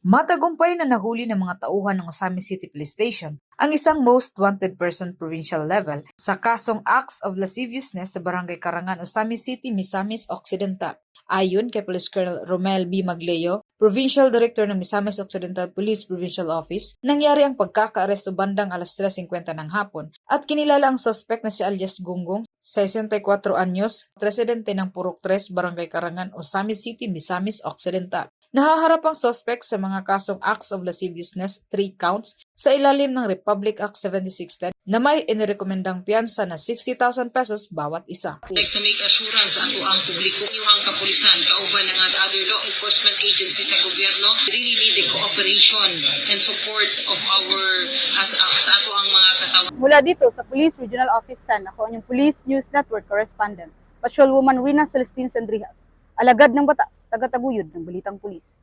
Matagumpay na nahuli ng mga tauhan ng Osami City Police Station ang isang most wanted person provincial level sa kasong acts of lasciviousness sa Barangay Karangan, Osami City, Misamis Occidental. Ayon kay Police Colonel Romel B. Magleo, Provincial Director ng Misamis Occidental Police Provincial Office, nangyari ang pagkakaaresto bandang alas 3.50 ng hapon at kinilala ang suspect na si alias Gunggong, 64 anyos, residente ng Purok 3, Barangay Karangan, Osami City, Misamis Occidental. Nahaharap ang suspect sa mga kasong acts of lasciviousness, 3 counts, sa ilalim ng Republic Act 7610 na may inirekomendang piyansa na 60,000 pesos bawat isa. like to make assurance sa ato ang publiko. Inyong kapulisan kauban ng other law enforcement agencies sa gobyerno really need the cooperation and support of our as, sa ato ang mga katawan Mula dito sa Police Regional Office 10, ako ang Police News Network Correspondent, Patrolwoman Rina Celestine Sandrijas, alagad ng batas, taga-taguyod ng Balitang Pulis.